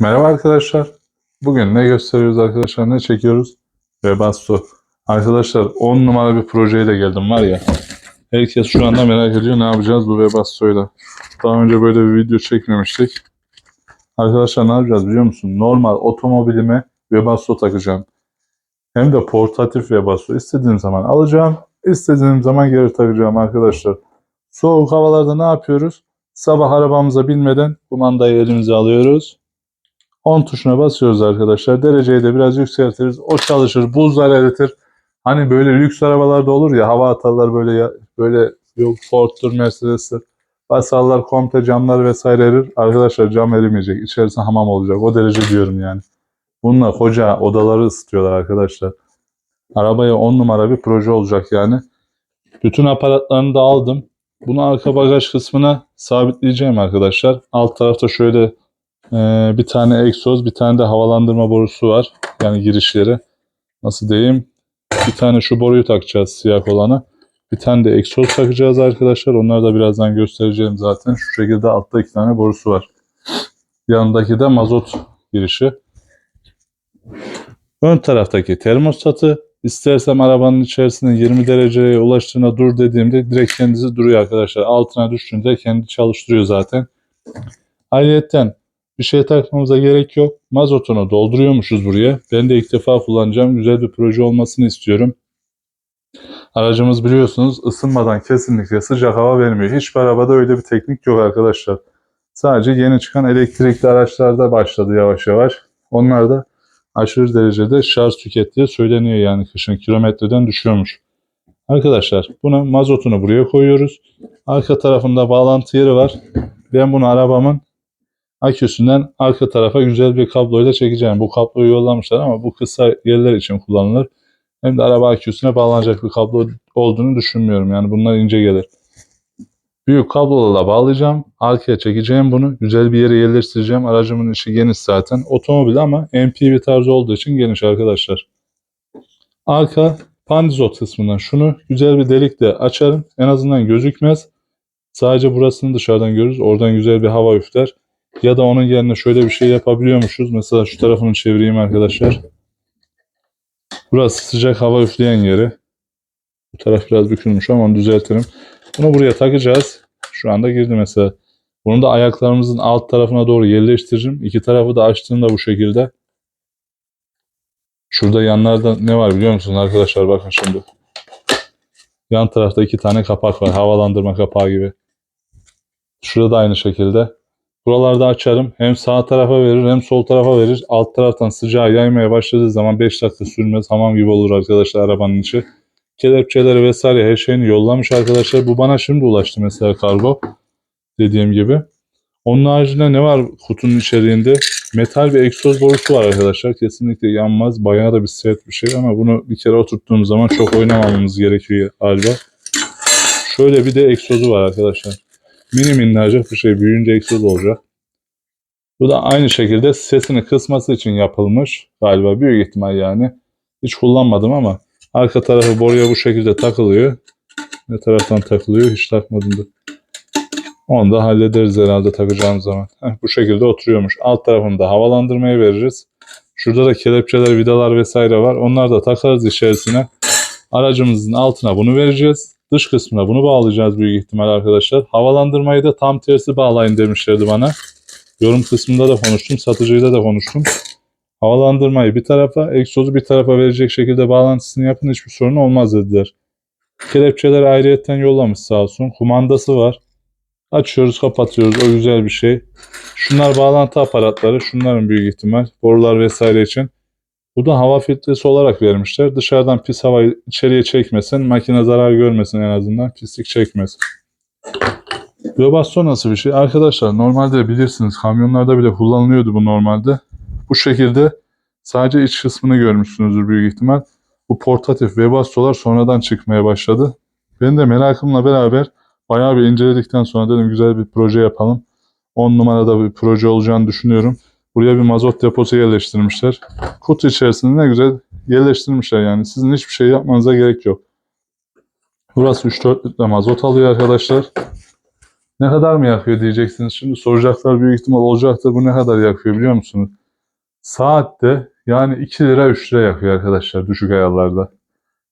Merhaba arkadaşlar. Bugün ne gösteriyoruz arkadaşlar? Ne çekiyoruz? Webasto. Arkadaşlar 10 numara bir projeyle geldim var ya. Herkes şu anda merak ediyor ne yapacağız bu Webasto'yla. Daha önce böyle bir video çekmemiştik. Arkadaşlar ne yapacağız biliyor musun? Normal otomobilime Webasto takacağım. Hem de portatif Webasto. İstediğim zaman alacağım. istediğim zaman geri takacağım arkadaşlar. Soğuk havalarda ne yapıyoruz? Sabah arabamıza binmeden kumandayı elimize alıyoruz. 10 tuşuna basıyoruz arkadaşlar. Dereceyi de biraz yükseltiriz. O çalışır, buzlar eritir. Hani böyle lüks arabalarda olur ya hava atarlar böyle ya, böyle yok Ford'dur, Mercedes'tir. Basarlar komple camlar vesaire erir. Arkadaşlar cam erimeyecek. İçerisi hamam olacak. O derece diyorum yani. Bununla koca odaları ısıtıyorlar arkadaşlar. Arabaya 10 numara bir proje olacak yani. Bütün aparatlarını da aldım. Bunu arka bagaj kısmına sabitleyeceğim arkadaşlar. Alt tarafta şöyle ee, bir tane egzoz, bir tane de havalandırma borusu var. Yani girişleri. Nasıl diyeyim? Bir tane şu boruyu takacağız siyah olanı. Bir tane de egzoz takacağız arkadaşlar. Onları da birazdan göstereceğim zaten. Şu şekilde altta iki tane borusu var. Yanındaki de mazot girişi. Ön taraftaki termostatı istersem arabanın içerisinde 20 dereceye ulaştığına dur dediğimde direkt kendisi duruyor arkadaşlar. Altına düştüğünde kendi çalıştırıyor zaten. Ayrıyeten bir şey takmamıza gerek yok. Mazotunu dolduruyormuşuz buraya. Ben de ilk defa kullanacağım. Güzel bir proje olmasını istiyorum. Aracımız biliyorsunuz ısınmadan kesinlikle sıcak hava vermiyor. Hiçbir arabada öyle bir teknik yok arkadaşlar. Sadece yeni çıkan elektrikli araçlarda başladı yavaş yavaş. Onlar da aşırı derecede şarj tükettiği söyleniyor yani kışın kilometreden düşüyormuş. Arkadaşlar bunu mazotunu buraya koyuyoruz. Arka tarafında bağlantı yeri var. Ben bunu arabamın aküsünden arka tarafa güzel bir kabloyla çekeceğim. Bu kabloyu yollamışlar ama bu kısa yerler için kullanılır. Hem de araba aküsüne bağlanacak bir kablo olduğunu düşünmüyorum. Yani bunlar ince gelir. Büyük kablolarla bağlayacağım. Arkaya çekeceğim bunu. Güzel bir yere yerleştireceğim. Aracımın içi geniş zaten. Otomobil ama MPV tarzı olduğu için geniş arkadaşlar. Arka pandizot kısmından şunu güzel bir delikle açarım. En azından gözükmez. Sadece burasını dışarıdan görürüz. Oradan güzel bir hava üfler. Ya da onun yerine şöyle bir şey yapabiliyormuşuz. Mesela şu tarafını çevireyim arkadaşlar. Burası sıcak hava üfleyen yeri. Bu taraf biraz bükülmüş ama onu düzeltirim. Bunu buraya takacağız. Şu anda girdi mesela. Bunu da ayaklarımızın alt tarafına doğru yerleştiririm. İki tarafı da açtığımda bu şekilde. Şurada yanlarda ne var biliyor musunuz arkadaşlar bakın şimdi. Yan tarafta iki tane kapak var. Havalandırma kapağı gibi. Şurada da aynı şekilde. Buralarda açarım. Hem sağ tarafa verir hem sol tarafa verir. Alt taraftan sıcağı yaymaya başladığı zaman 5 dakika sürmez. Hamam gibi olur arkadaşlar arabanın içi. Kelepçeleri vesaire her şeyini yollamış arkadaşlar. Bu bana şimdi ulaştı mesela kargo. Dediğim gibi. Onun haricinde ne var kutunun içeriğinde? Metal bir egzoz borusu var arkadaşlar. Kesinlikle yanmaz. Bayağı da bir sert bir şey ama bunu bir kere oturttuğum zaman çok oynamamamız gerekiyor galiba. Şöyle bir de egzozu var arkadaşlar. Mini minnacık bir şey. Büyüyünce egzoz olacak. Bu da aynı şekilde sesini kısması için yapılmış. Galiba büyük ihtimal yani. Hiç kullanmadım ama arka tarafı boruya bu şekilde takılıyor. Ne taraftan takılıyor hiç takmadım da. Onu da hallederiz herhalde takacağım zaman. Heh, bu şekilde oturuyormuş. Alt tarafında havalandırmayı veririz. Şurada da kelepçeler, vidalar vesaire var. Onları da takarız içerisine. Aracımızın altına bunu vereceğiz. Dış kısmına bunu bağlayacağız büyük ihtimal arkadaşlar. Havalandırmayı da tam tersi bağlayın demişlerdi bana. Yorum kısmında da konuştum. Satıcıyla da konuştum. Havalandırmayı bir tarafa, egzozu bir tarafa verecek şekilde bağlantısını yapın hiçbir sorun olmaz dediler. Kelepçeleri ayrıyetten yollamış sağ olsun. Kumandası var. Açıyoruz, kapatıyoruz. O güzel bir şey. Şunlar bağlantı aparatları. Şunların büyük ihtimal. Borular vesaire için. Bu da hava filtresi olarak vermişler. Dışarıdan pis havayı içeriye çekmesin. Makine zarar görmesin en azından. Pislik çekmesin. Webasto nasıl bir şey? Arkadaşlar normalde bilirsiniz kamyonlarda bile kullanılıyordu bu normalde. Bu şekilde sadece iç kısmını görmüşsünüzdür büyük ihtimal. Bu portatif Webasto'lar sonradan çıkmaya başladı. Ben de merakımla beraber bayağı bir inceledikten sonra dedim güzel bir proje yapalım. 10 numarada bir proje olacağını düşünüyorum. Buraya bir mazot deposu yerleştirmişler. Kutu içerisinde ne güzel yerleştirmişler yani. Sizin hiçbir şey yapmanıza gerek yok. Burası 3-4 litre mazot alıyor arkadaşlar. Ne kadar mı yakıyor diyeceksiniz. Şimdi soracaklar büyük ihtimal olacaktır. Bu ne kadar yakıyor biliyor musunuz? Saatte yani 2 lira 3 lira yakıyor arkadaşlar düşük ayarlarda.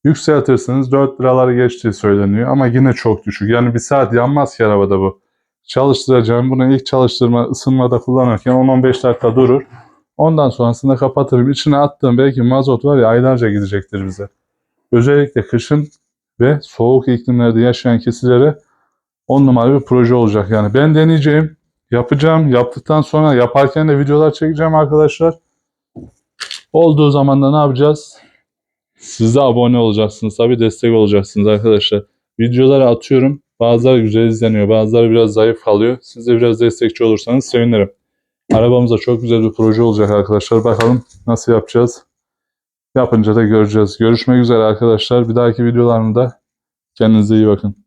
Yükseltirseniz 4 liraları geçtiği söyleniyor ama yine çok düşük. Yani bir saat yanmaz ki arabada bu. Çalıştıracağım. Bunu ilk çalıştırma ısınmada kullanırken 10-15 dakika durur. Ondan sonrasında kapatırım. İçine attığım belki mazot var ya aylarca gidecektir bize. Özellikle kışın ve soğuk iklimlerde yaşayan kesilere 10 numara bir proje olacak. Yani ben deneyeceğim, yapacağım. Yaptıktan sonra yaparken de videolar çekeceğim arkadaşlar. Olduğu zaman da ne yapacağız? Siz de abone olacaksınız. Tabii destek olacaksınız arkadaşlar. Videoları atıyorum. Bazıları güzel izleniyor. Bazıları biraz zayıf kalıyor. Siz de biraz destekçi olursanız sevinirim. Arabamıza çok güzel bir proje olacak arkadaşlar. Bakalım nasıl yapacağız. Yapınca da göreceğiz. Görüşmek üzere arkadaşlar. Bir dahaki videolarımda kendinize iyi bakın.